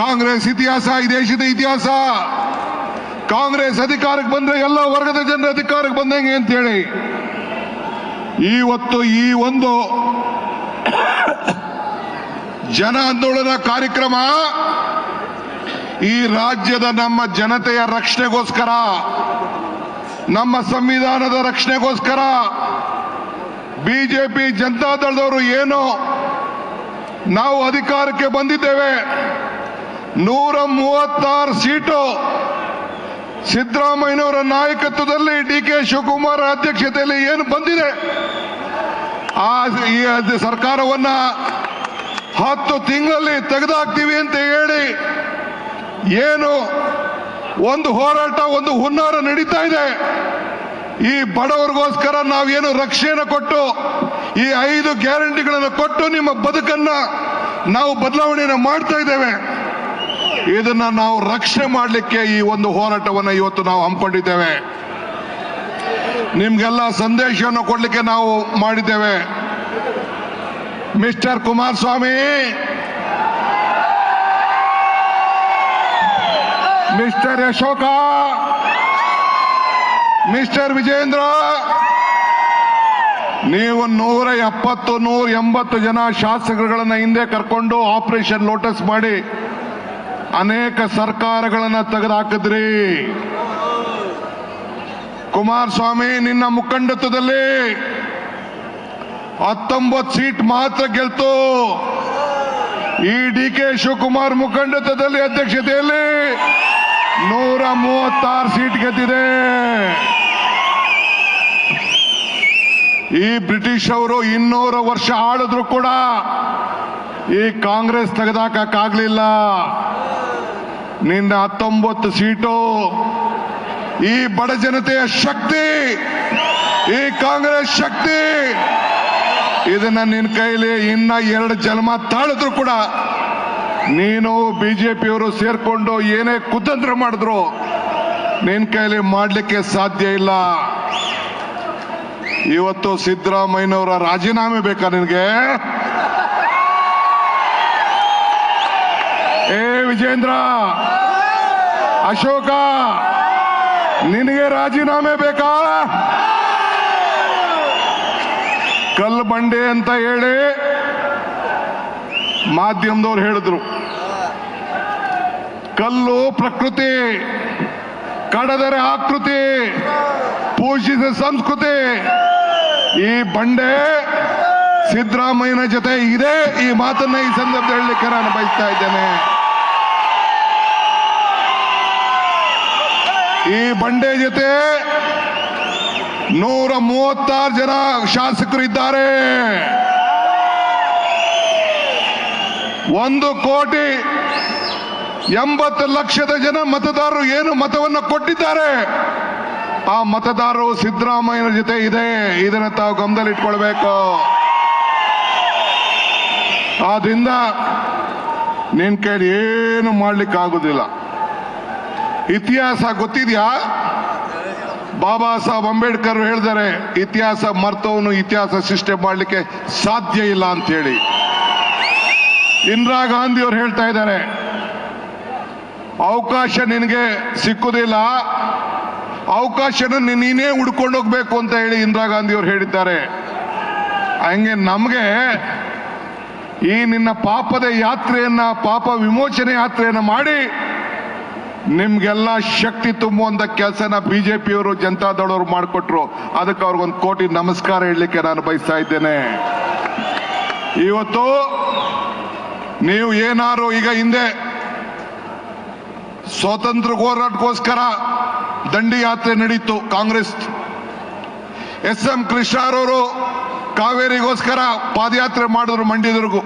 ಕಾಂಗ್ರೆಸ್ ಇತಿಹಾಸ, ಈ ದೇಶದ ಇತಿಹಾಸ. ಕಾಂಗ್ರೆಸ್ ಅಧಿಕಾರಕ್ಕೆ ಬಂದ್ರೆ ಎಲ್ಲ ವರ್ಗದ ಜನರ ಅಧಿಕಾರಕ್ಕೆ ಬಂದಂಗೆ ಅಂತೇಳಿ. ಇವತ್ತು ಈ ಒಂದು ಜನ ಆಂದೋಲನ ಕಾರ್ಯಕ್ರಮ ಈ ರಾಜ್ಯದ ನಮ್ಮ ಜನತೆಯ ರಕ್ಷಣೆಗೋಸ್ಕರ, ನಮ್ಮ ಸಂವಿಧಾನದ ರಕ್ಷಣೆಗೋಸ್ಕರ ಬಿಜೆಪಿ ಜನತಾದಳದವರು ಏನು ನಾವು ಅಧಿಕಾರಕ್ಕೆ ಬಂದಿದ್ದೇವೆ. ನೂರ ಮೂವತ್ತಾರು ಸೀಟು. ಸಿದ್ದರಾಮಯ್ಯನವರ ನಾಯಕತ್ವದಲ್ಲಿ ಡಿ ಕೆ ಶಿವಕುಮಾರ್ ಅಧ್ಯಕ್ಷತೆಯಲ್ಲಿ ಏನು ಬಂದಿದೆ? ಆ, ಈ ಸರ್ಕಾರವನ್ನ ಹತ್ತು ತಿಂಗಳಲ್ಲಿ ತೆಗೆದಾಕ್ತೀವಿ ಅಂತ ಹೇಳಿ ಏನು ಒಂದು ಹೋರಾಟ, ಒಂದು ಹುನ್ನಾರ ನಡೀತಾ ಇದೆ. ಈ ಬಡವರಿಗೋಸ್ಕರ ನಾವೇನು ರಕ್ಷಣೆ ಕೊಟ್ಟು, ಈ ಐದು ಗ್ಯಾರಂಟಿಗಳನ್ನು ಕೊಟ್ಟು ನಿಮ್ಮ ಬದುಕನ್ನ ನಾವು ಬದಲಾವಣೆಯನ್ನು ಮಾಡ್ತಾ ಇದ್ದೇವೆ. ಇದನ್ನ ನಾವು ರಕ್ಷಣೆ ಮಾಡಲಿಕ್ಕೆ ಈ ಒಂದು ಹೋರಾಟವನ್ನು ಇವತ್ತು ನಾವು ಹಮ್ಮಿಕೊಂಡಿದ್ದೇವೆ. ನಿಮ್ಗೆಲ್ಲ ಸಂದೇಶವನ್ನು ಕೊಡಲಿಕ್ಕೆ ನಾವು ಮಾಡಿದ್ದೇವೆ. Mister Kumaraswamy! Mister Ashoka mister Vijendra! ನೀವು ನೂರ ಎಪ್ಪತ್ತು, ನೂರ ಎಂಬತ್ತು ಜನ ಶಾಸಕರುಗಳನ್ನ ಹಿಂದೆ ಕರ್ಕೊಂಡು ಆಪರೇಷನ್ ಲೋಟಸ್ ಮಾಡಿ ಅನೇಕ ಸರ್ಕಾರಗಳನ್ನ ತೆಗೆದುಹಾಕಿದ್ರಿ. ಕುಮಾರಸ್ವಾಮಿ, ನಿನ್ನ ಮುಖಂಡತ್ವದಲ್ಲಿ ಹತ್ತೊಂಬತ್ತು ಸೀಟ್ ಮಾತ್ರ ಗೆಲ್ತು. ಈ ಡಿ ಕೆ ಶಿವಕುಮಾರ್ ಮುಖಂಡತ್ವದಲ್ಲಿ ಅಧ್ಯಕ್ಷತೆಯಲ್ಲಿ ನೂರ ಮೂವತ್ತಾರು ಸೀಟ್ ಗೆದ್ದಿದೆ. ಈ ಬ್ರಿಟಿಷ್ ಅವರು ಇನ್ನೂರು ವರ್ಷ ಆಳಿದ್ರು ಕೂಡ ಈ ಕಾಂಗ್ರೆಸ್ ತೆಗೆದಾಕಕ್ಕಾಗ್ಲಿಲ್ಲ ನಿನ್ನ ಹತ್ತೊಂಬತ್ತು ಸೀಟು. ಈ ಬಡ ಜನತೆಯ ಶಕ್ತಿ, ಈ ಕಾಂಗ್ರೆಸ್ ಶಕ್ತಿ. ಇದನ್ನ ನಿನ್ನ ಕೈಲಿ ಇನ್ನ ಎರಡು ಜನ್ಮ ತಾಳಿದ್ರು ಕೂಡ ನೀನು ಬಿಜೆಪಿಯವರು ಸೇರ್ಕೊಂಡು ಏನೇ ಕುತಂತ್ರ ಮಾಡಿದ್ರು ನಿನ್ನ ಕೈಲಿ ಮಾಡಲಿಕ್ಕೆ ಸಾಧ್ಯ ಇಲ್ಲ. ಇವತ್ತು ಸಿದ್ದರಾಮಯ್ಯನವರ ರಾಜೀನಾಮೆ ಬೇಕಾ ನಿನಗೆ? ವಿಜೇಂದ್ರ ಅಶೋಕ, ನಿನಗೆ ರಾಜೀನಾಮೆ ಬೇಕಾ? ಕಲ್ಲು ಬಂಡೆ ಅಂತ ಹೇಳಿ ಮಾಧ್ಯಮದವ್ರು ಹೇಳಿದ್ರು. ಕಲ್ಲು ಪ್ರಕೃತಿ, ಕಡದರೆ ಆಕೃತಿ ಪೂಜಿಸಿದ ಸಂಸ್ಕೃತಿ. ಈ ಬಂಡೆ ಸಿದ್ದರಾಮಯ್ಯನ ಜೊತೆ ಇದೆ. ಈ ಮಾತನ್ನ ಈ ಸಂದರ್ಭದಲ್ಲಿ ಹೇಳಲಿಕ್ಕೆ ನಾನು ಬಯಸ್ತಾ ಇದ್ದೇನೆ. ಈ ಬಂಡೆ ಜೊತೆ ನೂರ ಮೂವತ್ತಾರು ಜನ ಶಾಸಕರು ಇದ್ದಾರೆ. ಒಂದು ಕೋಟಿ ಎಂಬತ್ತು ಲಕ್ಷದ ಜನ ಮತದಾರರು ಏನು ಮತವನ್ನು ಕೊಟ್ಟಿದ್ದಾರೆ? ಆ ಮತದಾರರು ಸಿದ್ದರಾಮಯ್ಯನ ಜೊತೆ ಇದೆ. ಇದನ್ನು ತಾವು ಗಮನದಲ್ಲಿ ಇಟ್ಕೊಳ್ಬೇಕು ಆದ್ರಿಂದ ನಿನ್ ಕೈಲಿ ಏನು ಮಾಡ್ಲಿಕ್ಕೆ ಆಗುದಿಲ್ಲ ಇತಿಹಾಸ ಗೊತ್ತಿದ್ಯಾ? ಬಾಬಾ ಸಾಹೇಬ್ ಅಂಬೇಡ್ಕರ್ ಹೇಳಿದ್ದಾರೆ ಇತಿಹಾಸ ಮರ್ತವನು ಇತಿಹಾಸ ಸೃಷ್ಟಿ ಮಾಡಲಿಕ್ಕೆ ಸಾಧ್ಯ ಇಲ್ಲ ಅಂತ ಹೇಳಿ ಇಂದಿರಾ ಗಾಂಧಿ ಅವರು ಹೇಳ್ತಾ ಇದ್ದಾರೆ, ಅವಕಾಶ ನಿನಗೆ ಸಿಕ್ಕುದಿಲ್ಲ, ಅವಕಾಶನ ನೀನೇ ಹುಡ್ಕೊಂಡು ಹೋಗ್ಬೇಕು ಅಂತ ಹೇಳಿ ಇಂದಿರಾ ಗಾಂಧಿ ಅವರು ಹೇಳಿದ್ದಾರೆ. ಹಂಗೆ ನಮಗೆ ಈ ನಿನ್ನ ಪಾಪದ ಯಾತ್ರೆಯನ್ನ, ಪಾಪ ವಿಮೋಚನೆ ಯಾತ್ರೆಯನ್ನ ಮಾಡಿ ನಿಮ್ಗೆಲ್ಲ ಶಕ್ತಿ ತುಂಬುವಂತ ಕೆಲಸನ ಬಿಜೆಪಿಯವರು ಜನತಾದಳವರು ಮಾಡಿಕೊಟ್ರು. ಅದಕ್ಕೆ ಅವ್ರಿಗೊಂದು ಕೋಟಿ ನಮಸ್ಕಾರ ಹೇಳಲಿಕ್ಕೆ ನಾನು ಬಯಸ್ತಾ ಇದ್ದೇನೆ. ಇವತ್ತು ನೀವು ಏನಾರು ಈಗ ಹಿಂದೆ ಸ್ವಾತಂತ್ರ್ಯ ಹೋರಾಟಕ್ಕೋಸ್ಕರ ದಂಡಿ ಯಾತ್ರೆ ನಡೀತು ಕಾಂಗ್ರೆಸ್. ಎಸ್ ಎಂ ಕೃಷ್ಣಾರವರು ಕಾವೇರಿಗೋಸ್ಕರ ಪಾದಯಾತ್ರೆ ಮಾಡಿದ್ರು ಮಂಡ್ಯದವರೆಗೂ.